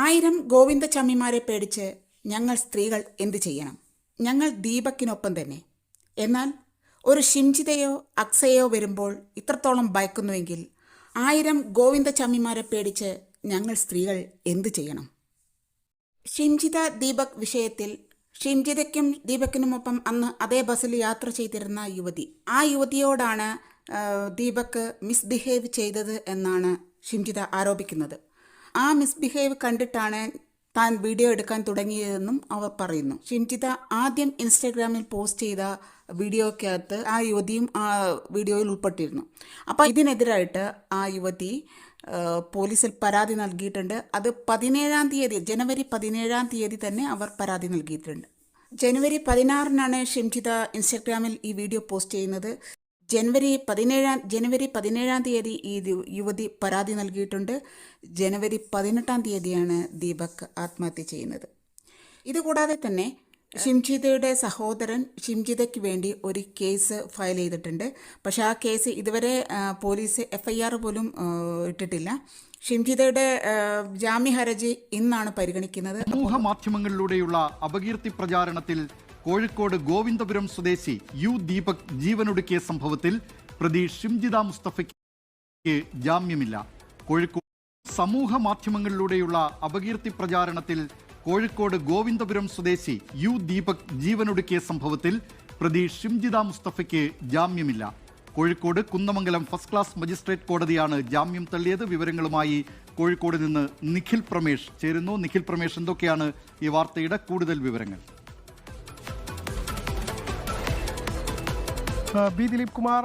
ആയിരം ഗോവിന്ദ ചമ്മിമാരെ പേടിച്ച് ഞങ്ങൾ സ്ത്രീകൾ എന്തു ചെയ്യണം? ഞങ്ങൾ ദീപക്കിനൊപ്പം തന്നെ. എന്നാൽ ഒരു ഷിംജിതയോ അക്സയോ വരുമ്പോൾ ഇത്രത്തോളം ഭയക്കുന്നുവെങ്കിൽ ആയിരം ഗോവിന്ദ ചമ്മിമാരെ പേടിച്ച് ഞങ്ങൾ സ്ത്രീകൾ എന്തു ചെയ്യണം? ഷിംജിത ദീപക് വിഷയത്തിൽ ഷിംജിതയ്ക്കും ദീപക്കിനുമൊപ്പം അന്ന് അതേ ബസ്സിൽ യാത്ര ചെയ്തിരുന്ന യുവതി. ആ യുവതിയോടാണ് ദീപക് മിസ്ബിഹേവ് ചെയ്തത് എന്നാണ് ഷിംജിത ആരോപിക്കുന്നത്. ആ മിസ്ബിഹേവ് കണ്ടിട്ടാണ് താൻ വീഡിയോ എടുക്കാൻ തുടങ്ങിയതെന്നും അവർ പറയുന്നു. ഷിംജിത ആദ്യം ഇൻസ്റ്റാഗ്രാമിൽ പോസ്റ്റ് ചെയ്ത വീഡിയോക്കകത്ത് ആ യുവതിയും ആ വീഡിയോയിൽ ഉൾപ്പെട്ടിരുന്നു. അപ്പോൾ ഇതിനെതിരായിട്ട് ആ യുവതി പോലീസിൽ പരാതി നൽകിയിട്ടുണ്ട്. അത് പതിനേഴാം തീയതി ജനുവരി പതിനേഴാം തീയതി തന്നെ അവർ പരാതി നൽകിയിട്ടുണ്ട്. ജനുവരി പതിനാറിനാണ് ഷിംജിത ഇൻസ്റ്റഗ്രാമിൽ ഈ വീഡിയോ പോസ്റ്റ് ചെയ്യുന്നത്. ജനുവരി പതിനേഴാം ജനുവരി പതിനേഴാം തീയതി ഈ യുവതി പരാതി നൽകിയിട്ടുണ്ട്. ജനുവരി പതിനെട്ടാം തീയതിയാണ് ദീപക് ആത്മഹത്യ ചെയ്യുന്നത്. ഇതുകൂടാതെ തന്നെ ഷിംജിതയുടെ സഹോദരൻ ഷിംജിതയ്ക്ക് വേണ്ടി ഒരു കേസ് ഫയൽ ചെയ്തിട്ടുണ്ട്. പക്ഷേ ആ കേസ് ഇതുവരെ പോലീസ് എഫ്ഐആർ പോലും ഇട്ടിട്ടില്ല. ഷിംജിതയുടെ ജാമ്യ ഹർജി ഇന്നാണ് പരിഗണിക്കുന്നത്. സമൂഹ മാധ്യമങ്ങളിലൂടെയുള്ള അപകീർത്തി പ്രചാരണത്തിൽ കോഴിക്കോട് ഗോവിന്ദപുരം സ്വദേശി യു ദീപക് ജീവനൊടുക്കിയ സംഭവത്തിൽ പ്രതി ഷിംജിത മുസ്തഫയ്ക്ക് ജാമ്യമില്ല. കോഴിക്കോട് സമൂഹ മാധ്യമങ്ങളിലൂടെയുള്ള അപകീർത്തി പ്രചാരണത്തിൽ കോഴിക്കോട് ഗോവിന്ദപുരം സ്വദേശി യു ദീപക് ജീവനൊടുക്കിയ സംഭവത്തിൽ പ്രതി ഷിംജിത മുസ്തഫയ്ക്ക് ജാമ്യമില്ല. Kozhikode Kunnamangalam first class magistrate കോടതിയാണ് ജാമ്യം തള്ളിയത്. വിവരങ്ങളുമായി കോഴിക്കോട് നിന്ന് നിഖിൽ പ്രമേഷ് ചേരുന്നു. നിഖിൽ പ്രമേഷ് എന്തൊക്കെയാണ് ഈ വാർത്തയുടെ കൂടുതൽ വിവരങ്ങൾ? ബി ദിലീപ് കുമാർ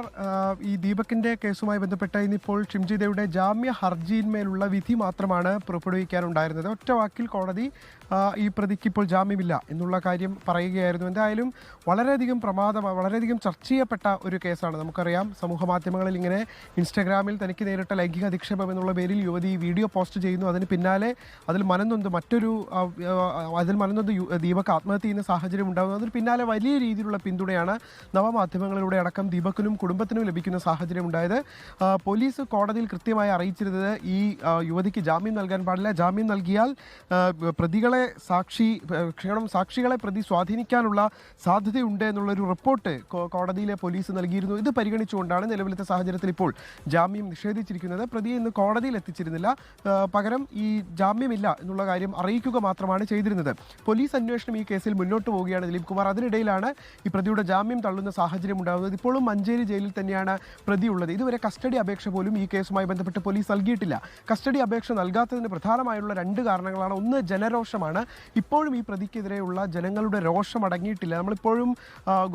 ഈ ദീപകിന്റെ കേസുമായി ബന്ധപ്പെട്ട് ഇന്നിപ്പോൾ ഷിംജിദേവിയുടെ ജാമ്യ ഹർജിയിന്മേലുള്ള വിധി മാത്രമാണ് പുറപ്പെടുവിക്കാനുണ്ടായിരുന്നത്. ഒറ്റ വാക്കിൽ കോടതി ഈ പ്രതിക്ക് ഇപ്പോൾ ജാമ്യമില്ല എന്നുള്ള കാര്യം പറയുകയായിരുന്നു. എന്തായാലും വളരെയധികം പ്രമാദമാണ് വളരെയധികം ചർച്ച ചെയ്യപ്പെട്ട ഒരു കേസാണ്. നമുക്കറിയാം സമൂഹ മാധ്യമങ്ങളിൽ ഇങ്ങനെ ഇൻസ്റ്റാഗ്രാമിൽ തനിക്ക് നേരിട്ട ലൈംഗിക അധിക്ഷേപം എന്നുള്ള പേരിൽ യുവതി വീഡിയോ പോസ്റ്റ് ചെയ്യുന്നു. അതിന് പിന്നാലെ അതിൽ മനന്നൊന്ന് മറ്റൊരു അതിൽ മനന്നൊന്ന് ദീപക് ആത്മഹത്യ ചെയ്യുന്ന സാഹചര്യം ഉണ്ടാകുന്നു. അതിന് പിന്നാലെ വലിയ രീതിയിലുള്ള പിന്തുണയാണ് നവമാധ്യമങ്ങളിലൂടെ അടക്കം ദീപക്കിനും കുടുംബത്തിനും ലഭിക്കുന്ന സാഹചര്യം ഉണ്ടായത്. പോലീസ് കോടതിയിൽ കൃത്യമായി അറിയിച്ചിരുന്നത് ഈ യുവതിക്ക് ജാമ്യം നൽകാൻ പാടില്ല. ജാമ്യം നൽകിയാൽ പ്രതികളെ സാക്ഷി ക്ഷണം സാക്ഷികളെ പ്രതി സ്വാധീനിക്കാനുള്ള സാധ്യതയുണ്ട് എന്നുള്ളൊരു റിപ്പോർട്ട് കോടതിയിലെ പോലീസ് നൽകിയിരുന്നു. ഇത് പരിഗണിച്ചുകൊണ്ടാണ് നിലവിലത്തെ സാഹചര്യത്തിൽ ഇപ്പോൾ ജാമ്യം നിഷേധിച്ചിരിക്കുന്നത്. പ്രതിയെ ഇന്ന് കോടതിയിൽ എത്തിച്ചിരുന്നില്ല. പകരം ഈ ജാമ്യമില്ല എന്നുള്ള കാര്യം അറിയിക്കുക മാത്രമാണ് ചെയ്തിരുന്നത്. പോലീസ് അന്വേഷണം ഈ കേസിൽ മുന്നോട്ട് പോവുകയാണ് ദിലീപ് കുമാർ. അതിനിടയിലാണ് ഈ പ്രതിയുടെ ജാമ്യം തള്ളുന്ന സാഹചര്യം ഉണ്ടാകുന്നത് ഇപ്പോഴും മഞ്ചേരി ജയിലിൽ തന്നെയാണ് പ്രതിയുള്ളത് ഇതുവരെ കസ്റ്റഡി അപേക്ഷ പോലും ഈ കേസുമായി ബന്ധപ്പെട്ട് പോലീസ് നൽകിയിട്ടില്ല. കസ്റ്റഡി അപേക്ഷ നൽകാത്തതിന് പ്രധാനമായുള്ള രണ്ട് കാരണങ്ങളാണ്. ഒന്ന് ജനരോഷമാണ്. ഇപ്പോഴും ഈ പ്രതിക്കെതിരെയുള്ള ജനങ്ങളുടെ രോഷം അടങ്ങിയിട്ടില്ല നമ്മളിപ്പോഴും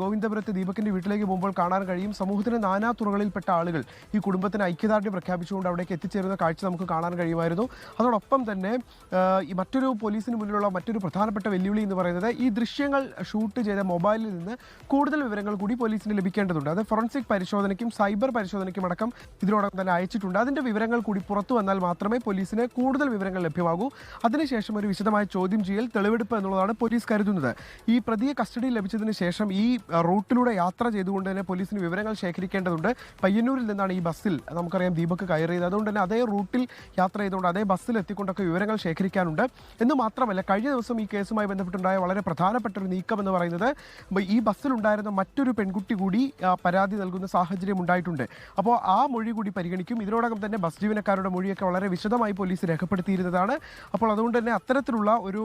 ഗോവിന്ദപുരത്ത് ദീപകിന്റെ വീട്ടിലേക്ക് പോകുമ്പോൾ കാണാൻ കഴിയും സമൂഹത്തിന്റെ നാനാ തുറകളിൽപ്പെട്ട ആളുകൾ ഈ കുടുംബത്തിന് ഐക്യദാർഢ്യം പ്രഖ്യാപിച്ചുകൊണ്ട് അവിടേക്ക് എത്തിച്ചേരുന്ന കാഴ്ച നമുക്ക് കാണാൻ കഴിയുമായിരുന്നു. അതോടൊപ്പം തന്നെ ഈ മറ്റൊരു പോലീസിന് മുന്നിലുള്ള മറ്റൊരു പ്രധാനപ്പെട്ട വെല്ലുവിളി എന്ന് പറയുന്നത് ഈ ദൃശ്യങ്ങൾ ഷൂട്ട് ചെയ്ത മൊബൈലിൽ നിന്ന് കൂടുതൽ വിവരങ്ങൾ കൂടി പോലീസിന് ലഭിക്കേണ്ടതുണ്ട് അത് ഫോറൻസിക് പരിശോധനയ്ക്കും സൈബർ പരിശോധനയ്ക്കും അടക്കം ഇതിനോടൊപ്പം തന്നെ അയച്ചിട്ടുണ്ട്. അതിന്റെ വിവരങ്ങൾ കൂടി പുറത്തു വന്നാൽ മാത്രമേ പോലീസിന് കൂടുതൽ വിവരങ്ങൾ ലഭ്യമാകൂ. അതിനുശേഷം ഒരു വിശദമായ ചോദ്യം ചെയ്യൽ തെളിവെടുപ്പ് എന്നുള്ളതാണ് പോലീസ് കരുതുന്നത്. ഈ പ്രതിയെ കസ്റ്റഡിയിൽ ലഭിച്ചതിന് ശേഷം ഈ റൂട്ടിലൂടെ യാത്ര ചെയ്തുകൊണ്ട് തന്നെ പോലീസിന് വിവരങ്ങൾ ശേഖരിക്കേണ്ടതുണ്ട്. പയ്യന്നൂരിൽ നിന്നാണ് ഈ ബസ്സിൽ നമുക്കറിയാം ദീപക് കയറിയത്. അതുകൊണ്ട് തന്നെ അതേ റൂട്ടിൽ യാത്ര ചെയ്തുകൊണ്ട് അതേ ബസ്സിൽ എത്തിക്കൊണ്ടൊക്കെ വിവരങ്ങൾ ശേഖരിക്കാനുണ്ട്. എന്ന് മാത്രമല്ല കഴിഞ്ഞ ദിവസം ഈ കേസുമായി ബന്ധപ്പെട്ടുണ്ടായ വളരെ പ്രധാനപ്പെട്ട ഒരു നീക്കം എന്ന് പറയുന്നത് ഈ ബസ്സിലുണ്ടായിരുന്ന മറ്റൊരു പെൺകുട്ടി കൂടി പരാതി നൽകുന്ന സാഹചര്യം ഉണ്ടായിട്ടുണ്ട്. അപ്പോൾ ആ മൊഴി കൂടി പരിഗണിക്കും. ഇതിനോടകം തന്നെ ബസ് ജീവനക്കാരുടെ മൊഴിയൊക്കെ വളരെ വിശദമായി പോലീസ് രേഖപ്പെടുത്തിയിരുന്നതാണ്. അപ്പോൾ അതുകൊണ്ട് തന്നെ അത്തരത്തിലുള്ള ഒരു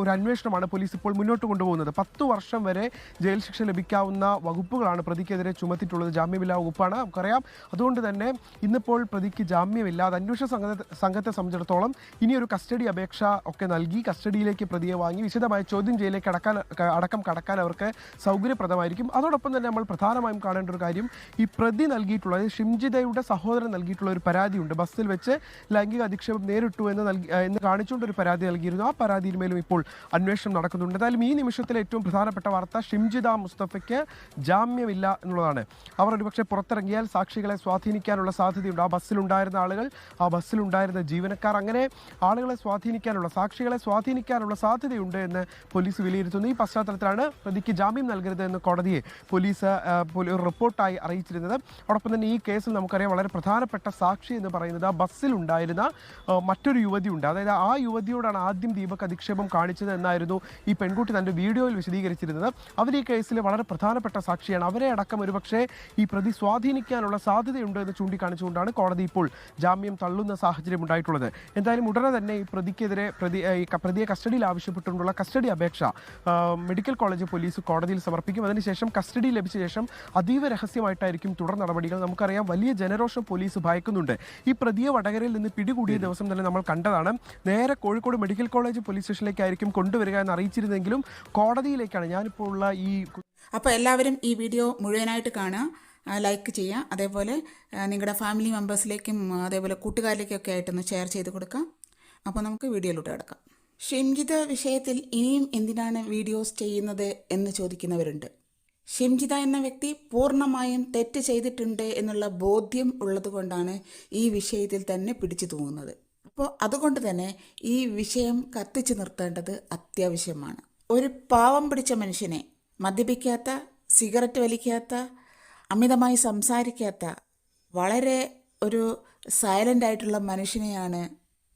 ഒരു അന്വേഷണമാണ് പോലീസ് ഇപ്പോൾ മുന്നോട്ട് കൊണ്ടുപോകുന്നത്. പത്ത് വർഷം വരെ ജയിൽ ശിക്ഷ ലഭിക്കാവുന്ന വകുപ്പുകളാണ് പ്രതിക്കെതിരെ ചുമത്തിയിട്ടുള്ളത്. ജാമ്യമില്ലാ വകുപ്പാണ് നമുക്കറിയാം. അതുകൊണ്ട് തന്നെ ഇന്നിപ്പോൾ പ്രതിക്ക് ജാമ്യമില്ലാതെ അന്വേഷണ സംഘത്തെ സംഘത്തെ സംബന്ധിച്ചിടത്തോളം ഇനിയൊരു കസ്റ്റഡി അപേക്ഷ ഒക്കെ നൽകി കസ്റ്റഡിയിലേക്ക് പ്രതിയെ വാങ്ങി വിശദമായ ചോദ്യം ചെയ്യലേക്ക് അടക്കാൻ അടക്കം കടക്കാൻ അവർക്ക് സൗകര്യപ്രദമായിരിക്കും. അതോടൊപ്പം തന്നെ നമ്മൾ പ്രധാനമായും കാണേണ്ട ഒരു കാര്യം ഈ പ്രതി നൽകിയിട്ടുള്ള ഷിംജിതയുടെ സഹോദരൻ നൽകിയിട്ടുള്ള ഒരു പരാതിയുണ്ട്. ബസ്സിൽ വെച്ച് ലൈംഗിക അധിക്ഷേപം നേരിട്ടു എന്ന് നൽകി എന്ന് കാണിച്ചുകൊണ്ട് ഒരു പരാതി നൽകിയിരുന്നു. ആ പരാതിയിന്മേലും ഇപ്പോൾ അന്വേഷണം നടക്കുന്നുണ്ട്. എന്തായാലും ഈ നിമിഷത്തിലെ ഏറ്റവും പ്രധാനപ്പെട്ട വാർത്ത ഷിംജിത മുസ്തഫയ്ക്ക് ജാമ്യമില്ല എന്നുള്ളതാണ്. അവർ ഒരുപക്ഷെ പുറത്തിറങ്ങിയാൽ സാക്ഷികളെ സ്വാധീനിക്കാനുള്ള സാധ്യതയുണ്ട്. ആ ബസ്സിലുണ്ടായിരുന്ന ആളുകൾ ആ ബസ്സിലുണ്ടായിരുന്ന ജീവനക്കാർ അങ്ങനെ ആളുകളെ സ്വാധീനിക്കാനുള്ള സാക്ഷികളെ സ്വാധീനിക്കാനുള്ള സാധ്യതയുണ്ട് എന്ന് പോലീസ് വിലയിരുത്തുന്നു. ഈ പശ്ചാത്തലത്തിലാണ് പ്രതിക്ക് ജാമ്യം നൽകരുത് എന്ന് കോടതിയെ പോലീസ് പോലീസ് ഒരു റിപ്പോർട്ടായി അറിയിച്ചിരുന്നത്. അതോടൊപ്പം തന്നെ ഈ കേസിൽ നമുക്കറിയാം വളരെ പ്രധാനപ്പെട്ട സാക്ഷി എന്ന് പറയുന്നത് ആ ബസ്സിലുണ്ടായിരുന്ന മറ്റൊരു യുവതിയുണ്ട്. അതായത് ആ യുവതിയോടാണ് ആദ്യം ദീപക് അധിക്ഷേപം കാണിച്ചത് എന്നായിരുന്നു ഈ പെൺകുട്ടി തന്റെ വീഡിയോയിൽ വിശദീകരിച്ചിരുന്നത്. അവർ ഈ കേസിലെ വളരെ പ്രധാനപ്പെട്ട സാക്ഷിയാണ്. അവരെ അടക്കം ഒരുപക്ഷെ ഈ പ്രതി സ്വാധീനിക്കാനുള്ള സാധ്യതയുണ്ട് എന്ന് ചൂണ്ടിക്കാണിച്ചുകൊണ്ടാണ് കോടതി ഇപ്പോൾ ജാമ്യം തള്ളുന്ന സാഹചര്യം ഉണ്ടായിട്ടുള്ളത്. എന്തായാലും ഉടനെ തന്നെ ഈ പ്രതിക്കെതിരെ പ്രതി പ്രതിയെ കസ്റ്റഡിയിൽ ആവശ്യപ്പെട്ടുകൊണ്ടുള്ള കസ്റ്റഡി അപേക്ഷ മെഡിക്കൽ കോളേജ് പോലീസ് കോടതിയിൽ സമർപ്പിക്കും. അതിനുശേഷം കസ്റ്റഡി ലഭിച്ച ശേഷം അതീവ രഹസ്യമായിട്ടായിരിക്കും തുടർ നടപടികൾ. നമുക്കറിയാം വലിയ ജനരോഷം പോലീസ് ഭയക്കുന്നുണ്ട്. ഈ പ്രതിയെ വടകരയിൽ നിന്ന് പിടികൂടിയ ദിവസം തന്നെ നമ്മൾ കണ്ടതാണ്. നേരെ കോഴിക്കോട് മെഡിക്കൽ കോളേജ് പോലീസ് സ്റ്റേഷനിലേക്കായിരിക്കും കൊണ്ടുവരിക എന്ന് അറിയിച്ചിരുന്നെങ്കിലും കോടതിയിലേക്കാണ്. ഞാനിപ്പോൾ ഉള്ള ഈ അപ്പോൾ എല്ലാവരും ഈ വീഡിയോ മുഴുവനായിട്ട് കാണുക ലൈക്ക് ചെയ്യുക. അതേപോലെ നിങ്ങളുടെ ഫാമിലി മെമ്പേഴ്സിലേക്കും അതേപോലെ കൂട്ടുകാരിലേക്കൊക്കെ ആയിട്ടൊന്ന് ഷെയർ ചെയ്ത് കൊടുക്കാം അപ്പോൾ നമുക്ക് വീഡിയോയിലോട്ട് കിടക്കാം. ഷിംജിത വിഷയത്തിൽ ഇനിയും എന്തിനാണ് വീഡിയോസ് ചെയ്യുന്നത് എന്ന് ചോദിക്കുന്നവരുണ്ട്. ഷിംജിത എന്ന വ്യക്തി പൂർണമായും തെറ്റ് ചെയ്തിട്ടുണ്ട് എന്നുള്ള ബോധ്യം ഉള്ളതുകൊണ്ടാണ് ഈ വിഷയത്തിൽ തന്നെ പിടിച്ചു തൂങ്ങുന്നത്. അപ്പോൾ അതുകൊണ്ട് തന്നെ ഈ വിഷയം കത്തിച്ചു നിർത്തേണ്ടത് അത്യാവശ്യമാണ്. ഒരു പാവം പിടിച്ച മനുഷ്യനെ മദ്യപിക്കാത്ത സിഗരറ്റ് വലിക്കാത്ത അമിതമായി സംസാരിക്കാത്ത വളരെ ഒരു സൈലന്റ് ആയിട്ടുള്ള മനുഷ്യനെയാണ്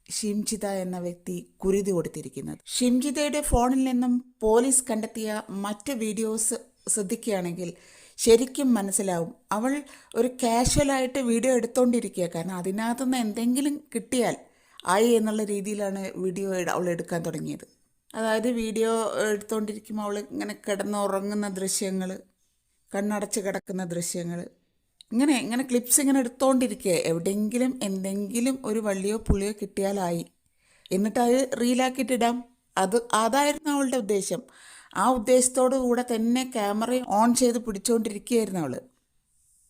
ഷിംജിത എന്ന വ്യക്തി കുരുതി കൊടുത്തിരിക്കുന്നത്. ഷിംജിതയുടെ ഫോണിൽ നിന്നും പോലീസ് കണ്ടെത്തിയ മറ്റ് വീഡിയോസ് ശ്രദ്ധിക്കുകയാണെങ്കിൽ ശരിക്കും മനസ്സിലാവും. അവൾ ഒരു കാഷ്വലായിട്ട് വീഡിയോ എടുത്തുകൊണ്ടിരിക്കുക കാരണം അതിനകത്തുനിന്ന് എന്തെങ്കിലും കിട്ടിയാൽ ആയി എന്നുള്ള രീതിയിലാണ് വീഡിയോ അവൾ എടുക്കാൻ തുടങ്ങിയത്. അതായത് വീഡിയോ എടുത്തുകൊണ്ടിരിക്കുമ്പോൾ അവൾ ഇങ്ങനെ കിടന്നുറങ്ങുന്ന ദൃശ്യങ്ങൾ കണ്ണടച്ച് കിടക്കുന്ന ദൃശ്യങ്ങൾ ഇങ്ങനെ ഇങ്ങനെ ക്ലിപ്സ് ഇങ്ങനെ എടുത്തുകൊണ്ടിരിക്കുക എവിടെയെങ്കിലും എന്തെങ്കിലും ഒരു വള്ളിയോ പുള്ളിയോ കിട്ടിയാലായി എന്നിട്ട് അത് റീലാക്കിയിട്ടിടാം അത് അതായിരുന്നു അവളുടെ ഉദ്ദേശം. ആ ഉദ്ദേശത്തോടു കൂടെ തന്നെ ക്യാമറ ഓൺ ചെയ്ത് പിടിച്ചുകൊണ്ടിരിക്കുകയായിരുന്നു അവൾ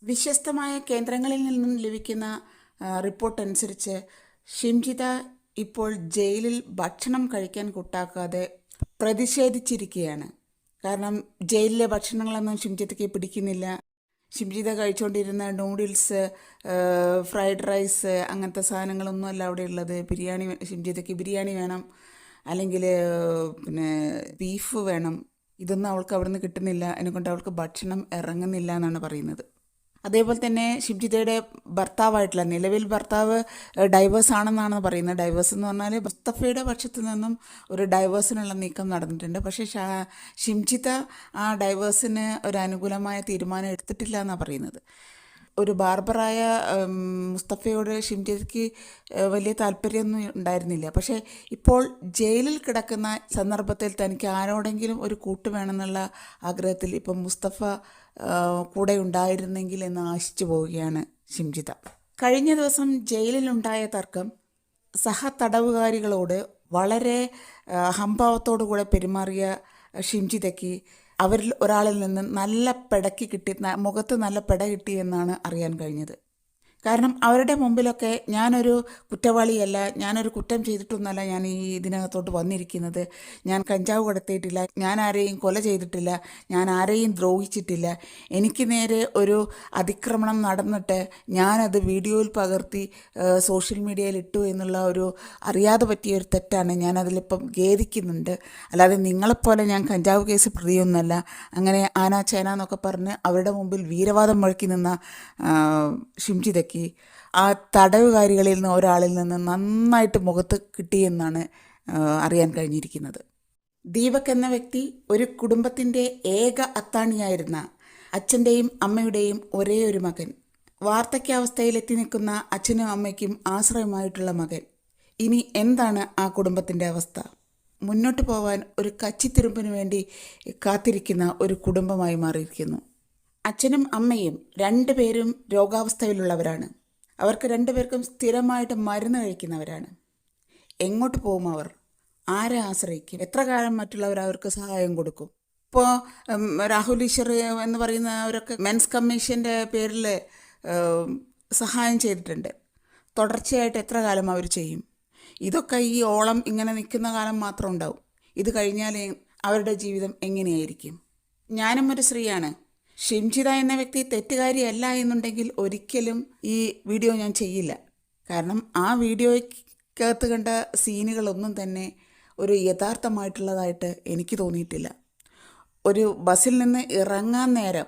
വിശ്വസ്തമായ കേന്ദ്രങ്ങളിൽ നിന്നും ലഭിക്കുന്ന റിപ്പോർട്ട് അനുസരിച്ച് ഷിംജിത ഇപ്പോൾ ജയിലിൽ ഭക്ഷണം കഴിക്കാൻ കൂട്ടാക്കാതെ പ്രതിഷേധിച്ചിരിക്കുകയാണ്. കാരണം ജയിലിലെ ഭക്ഷണങ്ങളൊന്നും ഷിംജിതയ്ക്ക് പിടിക്കുന്നില്ല. ഷിംജിത കഴിച്ചുകൊണ്ടിരുന്ന നൂഡിൽസ് ഫ്രൈഡ് റൈസ് അങ്ങനത്തെ സാധനങ്ങളൊന്നും അല്ല അവിടെ ഉള്ളത്. ബിരിയാണി ഷിംജിതയ്ക്ക് ബിരിയാണി വേണം. അല്ലെങ്കിൽ പിന്നെ ബീഫ് വേണം ഇതൊന്നും അവൾക്ക് അവിടെ നിന്ന് കിട്ടുന്നില്ല എന്നെക്കൊണ്ട് അവൾക്ക് ഭക്ഷണം ഇറങ്ങുന്നില്ല എന്നാണ് പറയുന്നത്. അതേപോലെ തന്നെ ഷിംജിതയുടെ ഭർത്താവായിട്ടുള്ള നിലവിൽ ഭർത്താവ് ഡൈവേഴ്സ് ആണെന്നാണ് പറയുന്നത്. ഡൈവേഴ്സ് എന്ന് പറഞ്ഞാൽ മുസ്തഫയുടെ പക്ഷത്തു നിന്നും ഒരു ഡൈവേഴ്സിനുള്ള നീക്കം നടന്നിട്ടുണ്ട്. പക്ഷേ ഷാ ഷിംജിത ആ ഡൈവേഴ്സിന് ഒരു അനുകൂലമായ തീരുമാനം എടുത്തിട്ടില്ല എന്നാണ് പറയുന്നത്. ഒരു ബാർബറായ മുസ്തഫയോട് ഷിംജയ്ക്ക് വലിയ താല്പര്യമൊന്നും ഉണ്ടായിരുന്നില്ല. പക്ഷേ ഇപ്പോൾ ജയിലിൽ കിടക്കുന്ന സന്ദർഭത്തിൽ തനിക്ക് ആരോടെങ്കിലും ഒരു കൂട്ട് വേണമെന്നുള്ള ആഗ്രഹത്തിൽ ഇപ്പം മുസ്തഫ കൂടെ ഉണ്ടായിരുന്നെങ്കിൽ എന്ന് ആശിച്ചു പോവുകയാണ് ഷിംജിത. കഴിഞ്ഞ ദിവസം ജയിലിലുണ്ടായ തർക്കം സഹ തടവുകാരികളോട് വളരെ അഹംഭാവത്തോടു കൂടെ പെരുമാറിയ ഷിംജിതയ്ക്ക് അവരിൽ ഒരാളിൽ നിന്ന് നല്ല പെടക്കി കിട്ടി മുഖത്ത് നല്ല പെട കിട്ടി എന്നാണ് അറിയാൻ കഴിഞ്ഞത്. കാരണം അവരുടെ മുമ്പിലൊക്കെ ഞാനൊരു കുറ്റവാളിയല്ല ഞാനൊരു കുറ്റം ചെയ്തിട്ടൊന്നുമല്ല ഞാൻ ഈ ഇതിനകത്തോട്ട് വന്നിരിക്കുന്നത്. ഞാൻ കഞ്ചാവ് കടത്തിയിട്ടില്ല ഞാൻ ആരെയും കൊല ചെയ്തിട്ടില്ല ഞാൻ ആരെയും ദ്രോഹിച്ചിട്ടില്ല. എനിക്ക് നേരെ ഒരു അതിക്രമണം നടന്നിട്ട് ഞാനത് വീഡിയോയിൽ പകർത്തി സോഷ്യൽ മീഡിയയിൽ ഇട്ടു എന്നുള്ള ഒരു അറിയാതെ പറ്റിയ ഒരു തെറ്റാണ് ഞാൻ അതിലിപ്പം ഖേദിക്കുന്നുണ്ട്. അല്ലാതെ നിങ്ങളെപ്പോലെ ഞാൻ കഞ്ചാവ് കേസ് പ്രതിയൊന്നുമല്ല. അങ്ങനെ ആന ചേന എന്നൊക്കെ പറഞ്ഞ് അവരുടെ മുമ്പിൽ വീരവാദം മുഴക്കി നിന്ന ആ, ഷിംജിതയ്ക്ക് ആ തടവുകാരികളിൽ നിന്ന് ഒരാളിൽ നിന്ന് നന്നായിട്ട് മുഖത്ത് കിട്ടിയെന്നാണ് അറിയാൻ കഴിഞ്ഞിരിക്കുന്നത്. ദീപക് എന്ന വ്യക്തി ഒരു കുടുംബത്തിന്റെ ഏക അത്താണിയായിരുന്ന അച്ഛന്റെയും അമ്മയുടെയും ഒരേ ഒരു മകൻ. വാർദ്ധക്യാവസ്ഥയിലെത്തി നിൽക്കുന്ന അച്ഛനും അമ്മയ്ക്കും ആശ്രയമായിട്ടുള്ള മകൻ. ഇനി എന്താണ് ആ കുടുംബത്തിന്റെ അവസ്ഥ? മുന്നോട്ട് പോകാൻ ഒരു കച്ചിത്തിരുമ്പിന് വേണ്ടി കാത്തിരിക്കുന്ന ഒരു കുടുംബമായി മാറിയിരിക്കുന്നു. അച്ഛനും അമ്മയും രണ്ടുപേരും രോഗാവസ്ഥയിലുള്ളവരാണ്. അവർക്ക് രണ്ടുപേർക്കും സ്ഥിരമായിട്ട് മരുന്ന് കഴിക്കുന്നവരാണ്. എങ്ങോട്ട് പോകും അവർ? ആരെ ആശ്രയിക്കും? എത്ര കാലം മറ്റുള്ളവർ അവർക്ക് സഹായം കൊടുക്കും? ഇപ്പോൾ രാഹുൽ ഈശ്വർ എന്ന് പറയുന്ന അവരൊക്കെ മെൻസ് കമ്മീഷന്റെ പേരിൽ സഹായം ചെയ്തിട്ടുണ്ട്. തുടർച്ചയായിട്ട് എത്ര കാലം അവർ ചെയ്യും? ഇതൊക്കെ ഈ ഓളം ഇങ്ങനെ നിൽക്കുന്ന കാലം മാത്രം ഉണ്ടാവും. ഇത് കഴിഞ്ഞാൽ അവരുടെ ജീവിതം എങ്ങനെയായിരിക്കും? ഞാനും ഒരു സ്ത്രീയാണ്. ഷിംജിത എന്ന വ്യക്തി തെറ്റുകാരിയല്ല എന്നുണ്ടെങ്കിൽ ഒരിക്കലും ഈ വീഡിയോ ഞാൻ ചെയ്യില്ല. കാരണം ആ വീഡിയോയ്ക്കകത്ത് കണ്ട സീനുകളൊന്നും തന്നെ ഒരു യഥാർത്ഥമായിട്ടുള്ളതായിട്ട് എനിക്ക് തോന്നിയിട്ടില്ല. ഒരു ബസ്സിൽ നിന്ന് ഇറങ്ങാൻ നേരം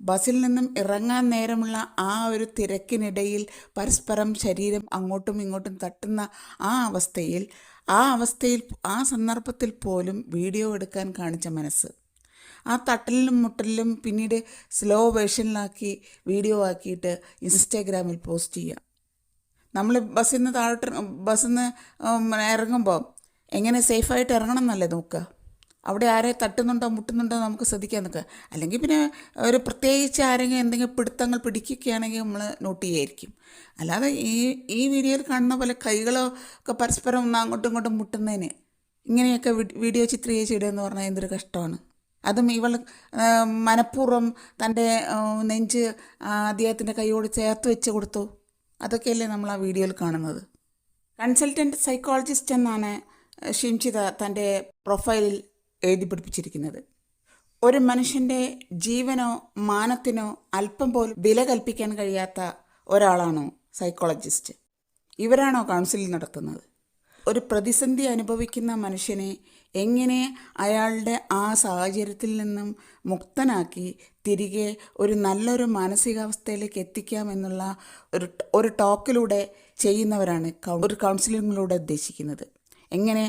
ബസ്സിൽ നിന്നും ഇറങ്ങാൻ നേരമുള്ള ആ ഒരു തിരക്കിനിടയിൽ പരസ്പരം ശരീരം അങ്ങോട്ടും ഇങ്ങോട്ടും തട്ടുന്ന ആ അവസ്ഥയിൽ ആ അവസ്ഥയിൽ ആ സന്ദർഭത്തിൽ പോലും വീഡിയോ എടുക്കാൻ കാണിച്ച മനസ്സ്. ആ തട്ടലിലും മുട്ടലിലും പിന്നീട് സ്ലോ വേർഷനിലാക്കി വീഡിയോ ആക്കിയിട്ട് ഇൻസ്റ്റാഗ്രാമിൽ പോസ്റ്റ് ചെയ്യുക. നമ്മൾ ബസ്സിൽ നിന്ന് താഴോട്ട് ബസ്സിൽ നിന്ന് ഇറങ്ങുമ്പോൾ എങ്ങനെ സേഫായിട്ട് ഇറങ്ങണം എന്നല്ലേ നോക്കുക? അവിടെ ആരെ തട്ടുന്നുണ്ടോ മുട്ടുന്നുണ്ടോ നമുക്ക് ശ്രദ്ധിക്കാൻ നിൽക്കുക അല്ലെങ്കിൽ പിന്നെ ഒരു പ്രത്യേകിച്ച് ആരെങ്കിലും എന്തെങ്കിലും പിടുത്തങ്ങൾ പിടിക്കുകയാണെങ്കിൽ നമ്മൾ നോട്ട് ചെയ്യായിരിക്കും അല്ലാതെ ഈ ഈ വീഡിയോയിൽ കാണുന്ന പോലെ കൈകളോ ഒക്കെ പരസ്പരം ഒന്ന് അങ്ങോട്ടും ഇങ്ങോട്ടും മുട്ടുന്നതിന് ഇങ്ങനെയൊക്കെ വീഡിയോ ചിത്രീകരിച്ചിടുക എന്ന് പറഞ്ഞാൽ എന്തൊരു കഷ്ടമാണ്. അതും ഇവൾ മനഃപൂർവം തന്റെ നെഞ്ച് അദ്ദേഹത്തിന്റെ കൈയോട് ചേർത്ത് വെച്ച് കൊടുത്തു. അതൊക്കെയല്ലേ നമ്മൾ ആ വീഡിയോയിൽ കാണുന്നത്. കൺസൾട്ടന്റ് സൈക്കോളജിസ്റ്റ് എന്നാണ് ഷിംചിത തന്റെ പ്രൊഫൈലിൽ എഴുതി പിടിപ്പിച്ചിരിക്കുന്നത്. ഒരു മനുഷ്യന്റെ ജീവനോ മാനത്തിനോ അല്പം പോലും വില കൽപ്പിക്കാൻ കഴിയാത്ത ഒരാളാണോ സൈക്കോളജിസ്റ്റ്? ഇവരാണോ കൗൺസിലിംഗ് നടത്തുന്നത്? ഒരു പ്രതിസന്ധി അനുഭവിക്കുന്ന മനുഷ്യനെ എങ്ങനെ അയാളുടെ ആ സാഹചര്യത്തിൽ നിന്നും മുക്തനാക്കി തിരികെ ഒരു നല്ലൊരു മാനസികാവസ്ഥയിലേക്ക് എത്തിക്കാമെന്നുള്ള ഒരു ഒരു ടോക്കിലൂടെ ചെയ്യുന്നവരാണ് ഒരു കൗൺസിലിങ്ങിലൂടെ ഉദ്ദേശിക്കുന്നത്. എങ്ങനെ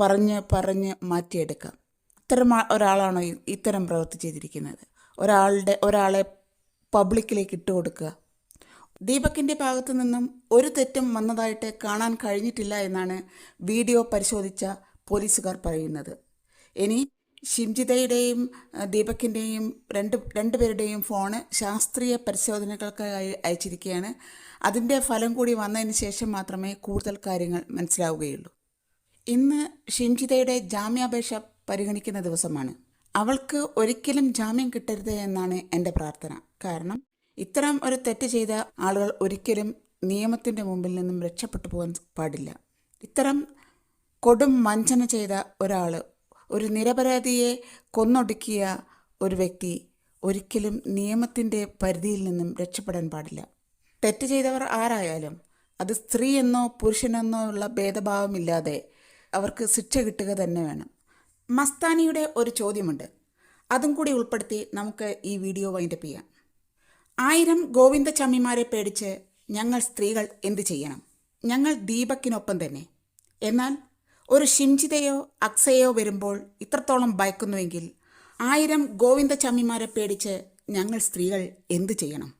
പറഞ്ഞ് പറഞ്ഞ് മാറ്റിയെടുക്കാം. ഇത്തരം ഒരാളാണോ ഇത്തരം പ്രവൃത്തി ചെയ്തിരിക്കുന്നത്? ഒരാളുടെ ഒരാളെ പബ്ലിക്കിലേക്ക് ഇട്ട് കൊടുക്കുക. ദീപക്കിന്റെ ഭാഗത്തു നിന്നും ഒരു തെറ്റും വന്നതായിട്ട് കാണാൻ കഴിഞ്ഞിട്ടില്ല എന്നാണ് വീഡിയോ പരിശോധിച്ച പോലീസുകാർ പറയുന്നത്. ഇനി ഷിംജിതയുടെയും ദീപക്കിന്റെയും രണ്ട് രണ്ടുപേരുടെയും ഫോണ് ശാസ്ത്രീയ പരിശോധനകൾക്കായി അയച്ചിരിക്കുകയാണ് അതിന്റെ ഫലം കൂടി വന്നതിന് ശേഷം മാത്രമേ കൂടുതൽ കാര്യങ്ങൾ മനസ്സിലാവുകയുള്ളൂ. ഇന്ന് ഷിംജിതയുടെ ജാമ്യാപേക്ഷ പരിഗണിക്കുന്ന ദിവസമാണ്. അവൾക്ക് ഒരിക്കലും ജാമ്യം കിട്ടരുത് എന്നാണ് എന്റെ പ്രാർത്ഥന. കാരണം ഇത്തരം ഒരു തെറ്റ് ചെയ്ത ആളുകൾ ഒരിക്കലും നിയമത്തിന്റെ മുമ്പിൽ നിന്നും രക്ഷപ്പെട്ടു പോകാൻ പാടില്ല. ഇത്തരം കൊടും വഞ്ചന ചെയ്ത ഒരാൾ ഒരു നിരപരാധിയെ കൊന്നൊടുക്കിയ ഒരു വ്യക്തി ഒരിക്കലും നിയമത്തിന്റെ പരിധിയിൽ നിന്നും രക്ഷപ്പെടാൻ പാടില്ല. തെറ്റ് ചെയ്തവർ ആരായാലും അത് സ്ത്രീ എന്നോ പുരുഷനെന്നോ ഉള്ള ഭേദഭാവമില്ലാതെ അവർക്ക് ശിക്ഷ കിട്ടുക തന്നെ വേണം. മസ്താനിയുടെ ഒരു ചോദ്യമുണ്ട്. അതും കൂടി ഉൾപ്പെടുത്തി നമുക്ക് ഈ വീഡിയോ വൈൻഡപ്പ് ചെയ്യാം. ആയിരം ഗോവിന്ദ ചമ്മിമാരെ പേടിച്ച് ഞങ്ങൾ സ്ത്രീകൾ എന്ത് ചെയ്യണം? ഞങ്ങൾ ദീപക്കിനൊപ്പം തന്നെ. എന്നാൽ ഒരു ഷിംജിതയോ അക്സയോ വരുമ്പോൾ ഇത്രത്തോളം ഭയക്കുന്നുവെങ്കിൽ ആയിരം ഗോവിന്ദ ചമ്മിമാരെ പേടിച്ച് ഞങ്ങൾ സ്ത്രീകൾ എന്തു ചെയ്യണം?